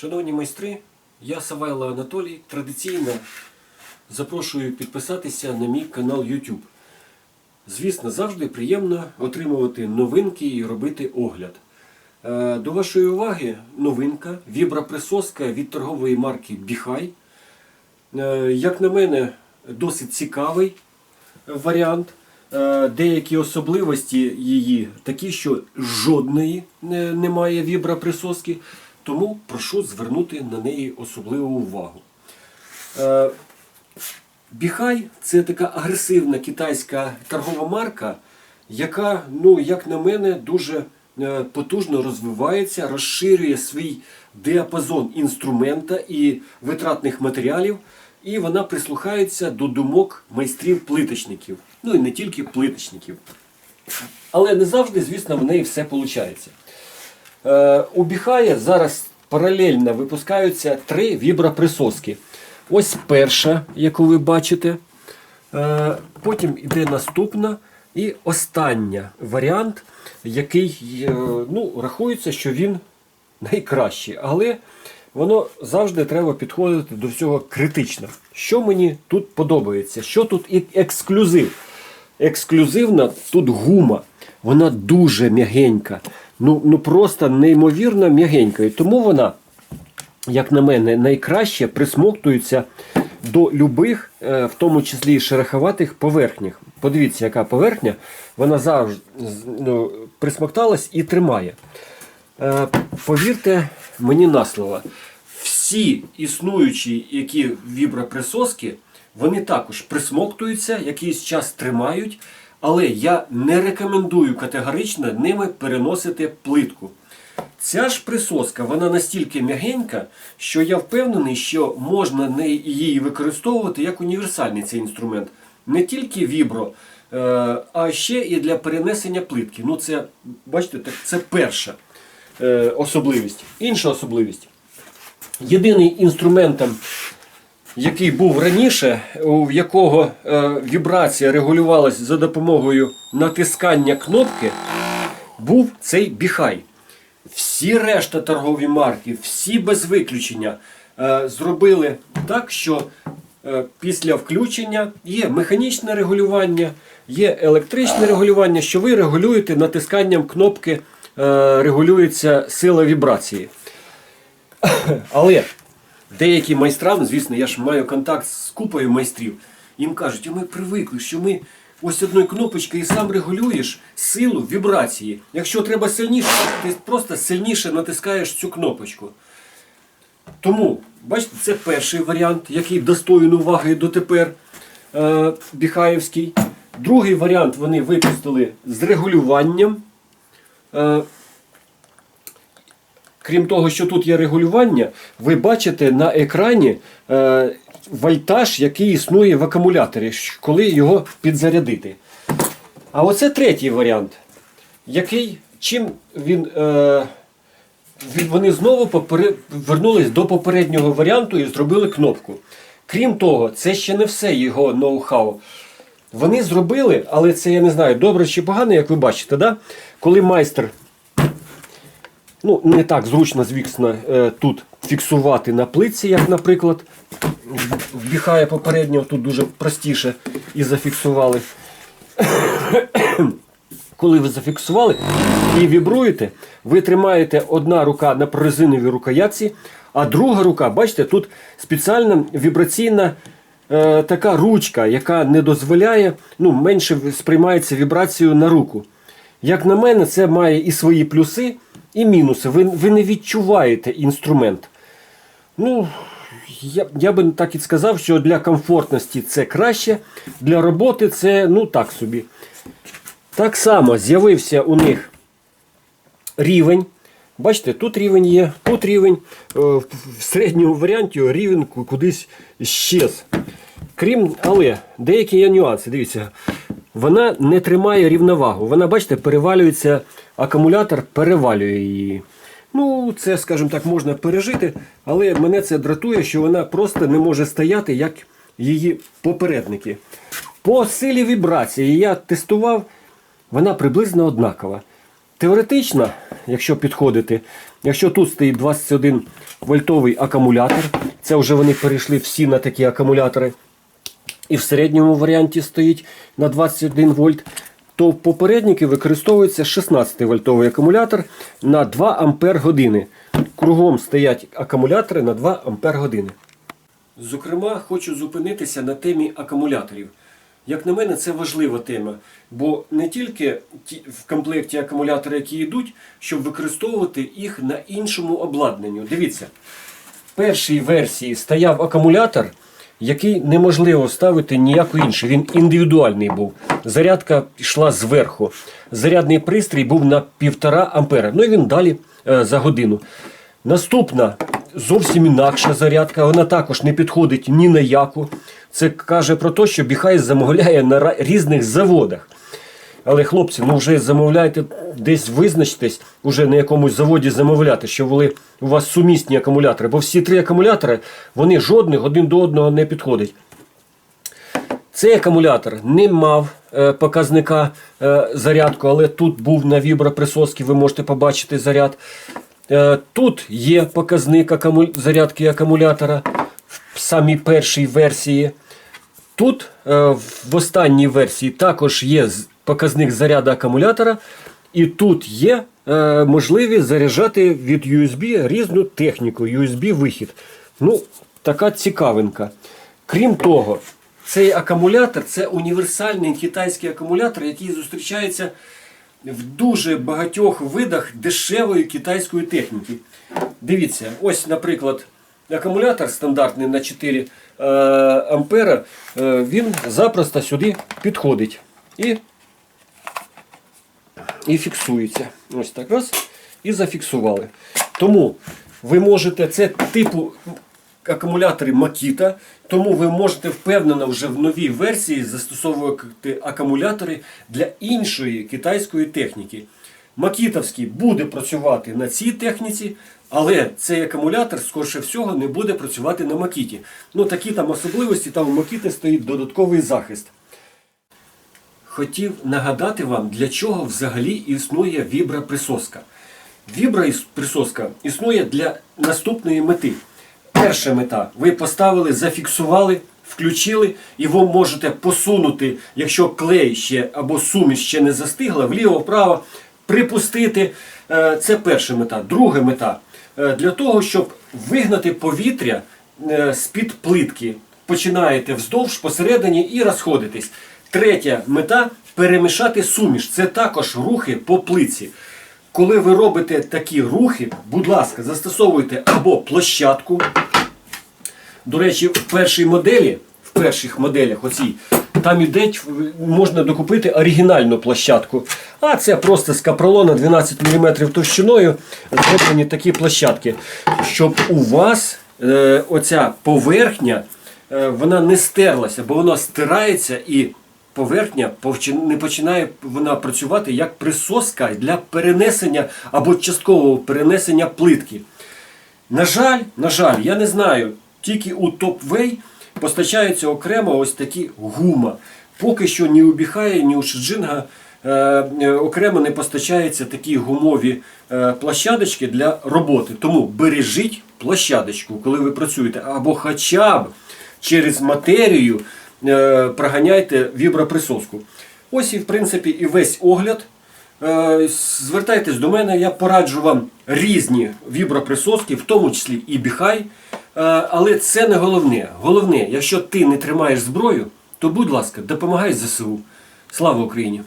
Шановні майстри, я Савайло Анатолій. Традиційно запрошую підписатися на мій канал YouTube. Звісно, завжди приємно отримувати новинки і робити огляд. Е, До вашої уваги новинка віброприсоска від торгової марки Біхай. Е, Як на мене, досить цікавий варіант. Е, Деякі особливості її такі, що жодної не- немає віброприсоски, тому прошу звернути на неї особливу увагу. Е, Біхай це така агресивна китайська торгова марка, яка, ну, як на мене, дуже е, потужно розвивається, розширює свій діапазон інструмента і витратних матеріалів, і вона прислухається до думок майстрів-плиточників. Ну і не тільки плиточників. Але не завжди, звісно, в неї все виходить. Е, у Біхая зараз паралельно випускаються три віброприсоски. Ось перша, яку ви бачите. Е, потім йде наступна і остання варіант, який е, ну, рахується, що він найкращий. Але воно завжди треба підходити до всього критично. Що мені тут подобається? Що тут ексклюзив? Ексклюзивна тут гума. Вона дуже м'ягенька. Ну, ну просто неймовірно м'ягенька. Тому вона, як на мене, найкраще присмоктується до любих, е, в тому числі і шероховатих поверхнях. Подивіться, яка поверхня, вона завжди ну, присмокталась і тримає. Е, Повірте мені на слово, всі існуючі які віброприсоски, вони також присмоктуються, якийсь час тримають, але я не рекомендую категорично ними переносити плитку. Ця ж присоска, вона настільки м'ягенька, що я впевнений, що можна її використовувати як універсальний цей інструмент. Не тільки вібро, е, а ще і для перенесення плитки. Ну, це, бачите, це перша е, особливість. Інша особливість. Єдиний інструментом, який був раніше, у якого е, вібрація регулювалась за допомогою натискання кнопки, був цей біхай. Всі решта торгові марки, всі без виключення, е, зробили так, що е, після включення є механічне регулювання, є електричне регулювання, що ви регулюєте натисканням кнопки, регулюється сила вібрації. Але деякі майстрам, звісно, я ж маю контакт з купою майстрів, їм кажуть, ми привикли, що ми ось одною кнопочкою і сам регулюєш силу вібрації. Якщо треба сильніше, ти просто сильніше натискаєш цю кнопочку. Тому, бачите, це перший варіант, який достоїн уваги дотепер е, Біхаєвський. Другий варіант вони випустили з регулюванням. Е, Крім того, що тут є регулювання, ви бачите на екрані е, вольтаж, який існує в акумуляторі, коли його підзарядити. А оце третій варіант, який чим він. Е, вони знову попере... вернулись до попереднього варіанту і зробили кнопку. Крім того, це ще не все його ноу-хау. Вони зробили, але це я не знаю, добре чи погано, як ви бачите, да? коли майстер ну, не так зручно, звісно, е, тут фіксувати на плитці, як, наприклад, вбіхає попередньо, тут дуже простіше і зафіксували. Коли ви зафіксували і вібруєте, ви тримаєте одна рука на прорезиновій рукоятці, а друга рука, бачите, тут спеціальна вібраційна е, така ручка, яка не дозволяє, ну, менше сприймається вібрацією на руку. Як на мене, це має і свої плюси, і мінуси. Ви, ви не відчуваєте інструмент. Ну, я, я би так і сказав, що для комфортності це краще, для роботи це ну так собі. Так само з'явився у них рівень. Бачите, тут рівень є, тут рівень. Е, В в середньому варіанті рівень кудись щез. Крім, але деякі є нюанси. Дивіться, вона не тримає рівновагу. Вона, бачите, перевалюється, акумулятор перевалює її. Ну, це, скажімо так, можна пережити, але мене це дратує, що вона просто не може стояти, як її попередники. По силі вібрації я тестував, вона приблизно однакова. Теоретично, якщо підходити, Якщо тут стоїть 21 вольтовий акумулятор, це вже вони перейшли всі на такі акумулятори, і в середньому варіанті стоїть на 21 вольт, то в попередники використовується 16 вольтовий акумулятор на 2 ампер години. Кругом стоять акумулятори на 2 ампер години. Зокрема, хочу зупинитися на темі акумуляторів. Як на мене, це важлива тема, бо не тільки в комплекті акумулятори, які йдуть, щоб використовувати їх на іншому обладнанню. Дивіться, в першій версії стояв акумулятор, який неможливо ставити ніяко інший. Він індивідуальний був. Зарядка йшла зверху. Зарядний пристрій був на 1,5 ампера. Ну і він далі е, за годину. Наступна зовсім інакша зарядка. Вона також не підходить ні на яку. Це каже про те, що Біхай замовляє на різних заводах. Але хлопці, ну вже замовляйте, десь визначтесь, уже на якомусь заводі замовляти, що були у вас сумісні акумулятори. Бо всі три акумулятори, вони жодних один до одного не підходять. Цей акумулятор не мав е, показника е, зарядку, але тут був на віброприсоски, ви можете побачити заряд. Е, тут є показник акуму- зарядки акумулятора в самій першій версії. Тут е, в останній версії також є показник заряду акумулятора, і тут є е, можливість заряджати від USB різну техніку, USB-вихід. Ну, така цікавинка. Крім того, цей акумулятор це універсальний китайський акумулятор, який зустрічається в дуже багатьох видах дешевої китайської техніки. Дивіться, ось, наприклад, акумулятор стандартний на 4 е, ампера, е, він запросто сюди підходить і, і фіксується. Ось так раз. І зафіксували. Тому ви можете, це типу акумулятори Makita, тому ви можете впевнено вже в новій версії застосовувати акумулятори для іншої китайської техніки. Макітовський буде працювати на цій техніці, але цей акумулятор, скорше всього, не буде працювати на Макіті. Ну такі там особливості, там у Макіти стоїть додатковий захист. Хотів нагадати вам, для чого взагалі існує віброприсоска. Віброприсоска існує для наступної мети. Перша мета. Ви поставили, зафіксували, включили, і ви можете посунути, якщо клей ще або суміш ще не застигла, вліво-вправо, припустити. Е, Це перша мета. Друга мета. Е, Для того, щоб вигнати повітря е, з-під плитки. Починаєте вздовж посередині і розходитесь. Третя мета перемішати суміш. Це також рухи по плитці. Коли ви робите такі рухи, будь ласка, застосовуйте або площадку. До речі, в першій моделі, в перших моделях оцій, там іде, можна докупити оригінальну площадку. А це просто з капролона 12 мм товщиною зроблені такі площадки. Щоб у вас е, оця поверхня е, вона не стерлася, бо вона стирається і поверхня не починає вона працювати як присоска для перенесення або часткового перенесення плитки. На жаль, на жаль, я не знаю, тільки у Топвей постачаються окремо ось такі гума. Поки що ні у Біхая, ні у Шиджинга е, е, окремо не постачаються такі гумові е, площадочки для роботи. Тому бережіть площадочку, коли ви працюєте, або хоча б через матерію проганяйте віброприсоску. Ось і в принципі і весь огляд. Е, Звертайтесь до мене, я пораджу вам різні віброприсоски, в тому числі і біхай. Е, Але це не головне. Головне, якщо ти не тримаєш зброю, то будь ласка, допомагай ЗСУ. Слава Україні!